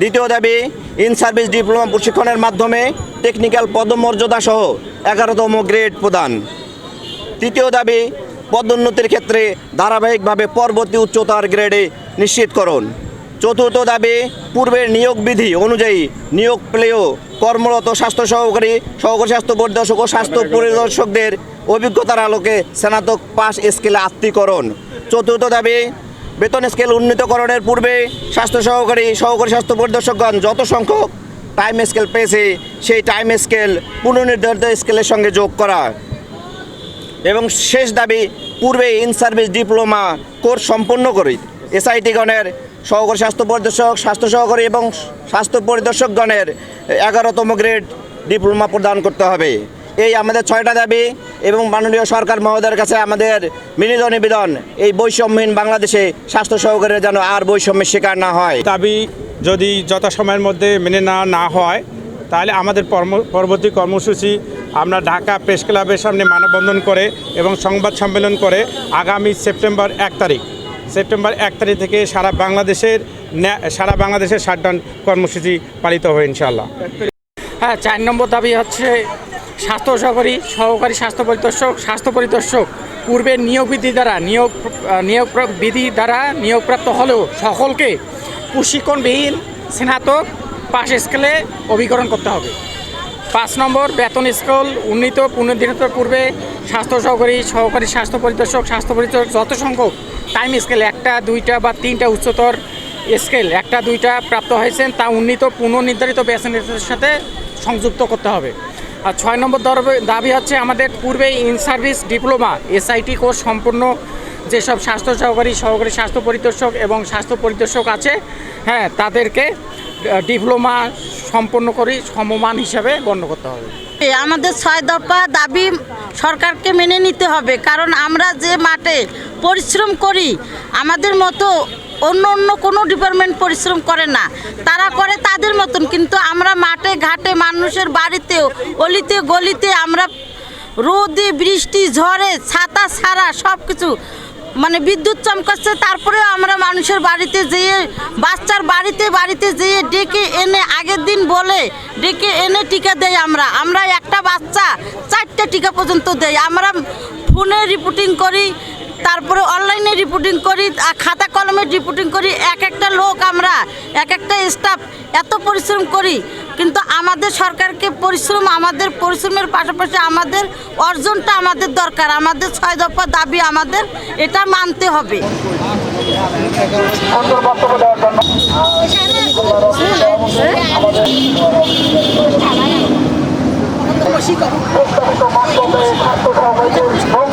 দ্বিতীয় দাবি in service diploma প্রশিক্ষণের মাধ্যমে টেকনিক্যাল পদমর্যাদা সহ এগারোতম গ্রেড প্রদান। তৃতীয় দাবি, পদোন্নতির ক্ষেত্রে ধারাবাহিকভাবে পরবর্তী উচ্চতার গ্রেডে নিশ্চিতকরণ। চতুর্থ দাবি, পূর্বের নিয়োগ বিধি অনুযায়ী নিয়োগ পেলেও কর্মরত স্বাস্থ্য সহকারী সহকারী স্বাস্থ্য পরিদর্শক ও স্বাস্থ্য পরিদর্শকদের অভিজ্ঞতার আলোকে স্নাতক পাস স্কেলে আত্মীকরণ চতুর্থ দাবি, বেতন স্কেল উন্নীতকরণের পূর্বে স্বাস্থ্য সহকারী সহকারী স্বাস্থ্য পরিদর্শকগণ যত সংখ্যক টাইম স্কেল পেয়েছে, সেই টাইম স্কেল পুনর্নির্ধারিত স্কেলের সঙ্গে যোগ করা। এবং শেষ দাবি, পূর্বে ইন সার্ভিস ডিপ্লোমা কোর্স সম্পন্ন করে। এসআইটিগণের সহকারী স্বাস্থ্য পরিদর্শক, স্বাস্থ্য সহকারী এবং স্বাস্থ্য পরিদর্শকগণের এগারোতম গ্রেড ডিপ্লোমা প্রদান করতে হবে। এই আমাদের ছয়টা দাবি এবং মাননীয় সরকার মহোদয়ের কাছে আমাদের মিলিত নিবেদন, এই বৈষম্যহীন বাংলাদেশে স্বাস্থ্য সহকারীরা যেন আর বৈষম্যের শিকার না হয়। দাবি যদি যথাসময়ের মধ্যে মেনে না না হয়, তাহলে আমাদের পরবর্তী কর্মসূচি আমরা ঢাকা প্রেস ক্লাবের সামনে মানববন্ধন করে এবং সংবাদ সম্মেলন করে আগামী সেপ্টেম্বর এক তারিখ। সেপ্টেম্বর এক তারিখ থেকে সারা বাংলাদেশের সারা বাংলাদেশের শাটডাউন কর্মসূচি পালিত হবে ইনশাল্লাহ হ্যাঁ চার নম্বর দাবি হচ্ছে স্বাস্থ্য সহকারী সহকারী স্বাস্থ্য পরিদর্শক স্বাস্থ্য পরিদর্শক পূর্বের নিয়োগ বিধি দ্বারা, নিয়োগ নিয়োগ বিধি দ্বারা নিয়োগপ্রাপ্ত হলেও সকলকে প্রশিক্ষণবিহীন স্নাতক পাশ স্কেলে অভিকরণ করতে হবে। পাঁচ নম্বর বেতন স্কেল, উন্নীত পুনর্দিনের পূর্বে স্বাস্থ্য সহকারী সহকারী স্বাস্থ্য পরিদর্শক স্বাস্থ্য পরিদর্শক যত সংখ্যক টাইম স্কেল একটা, দুইটা বা তিনটা উচ্চতর স্কেল একটা, দুইটা প্রাপ্ত হয়েছেন, তা উন্নীত, পুনর্নির্ধারিত বেতনের সাথে সংযুক্ত করতে হবে। আর ছয় নম্বর দাবি হচ্ছে আমাদের পূর্বে in service diploma SIT course সম্পূর্ণ যেসব স্বাস্থ্য সহকারী সহকারী স্বাস্থ্য পরিদর্শক এবং স্বাস্থ্য পরিদর্শক আছে হ্যাঁ তাদেরকে ডিপ্লোমা সম্পন্ন করে, সমমান হিসাবে গণ্য করতে হবে। আমাদের ছয় দফা দাবি সরকারকে মেনে নিতে হবে, কারণ আমরা যে মাঠে পরিশ্রম করি, আমাদের মতো অন্য অন্য কোনো ডিপার্টমেন্ট পরিশ্রম করে না। তারা করে তাদের মতন, কিন্তু আমরা মাঠে, ঘাটে, মানুষের বাড়িতেও, অলিতে গলিতে আমরা রোদে, বৃষ্টি, ঝড়ে, ছাতা ছাড়া সব কিছু মানে বিদ্যুৎ চমকাচ্ছে তারপরে আমরা মানুষের বাড়িতে যেয়ে, বাচ্চার বাড়িতে বাড়িতে যেয়ে ডেকে এনে আগের দিন বলে, ডেকে এনে টিকা দেয় আমরা। আমরা একটা বাচ্চা চারটে টিকা পর্যন্ত দেয় আমরা ফোনে রিপোর্টিং করি তারপরে অনলাইনে রিপোর্টিং করি আর খাতা কলমে রিপোর্টিং করি এক একটা লোক আমরা এক একটা স্টাফ এত পরিশ্রম করি কিন্তু আমাদের সরকারকে পরিশ্রম আমাদের পরিশ্রমের পাশাপাশি আমাদের অর্জনটা আমাদের দরকার আমাদের ছয় দফা দাবি আমাদের এটা মানতে হবে। সুন্দর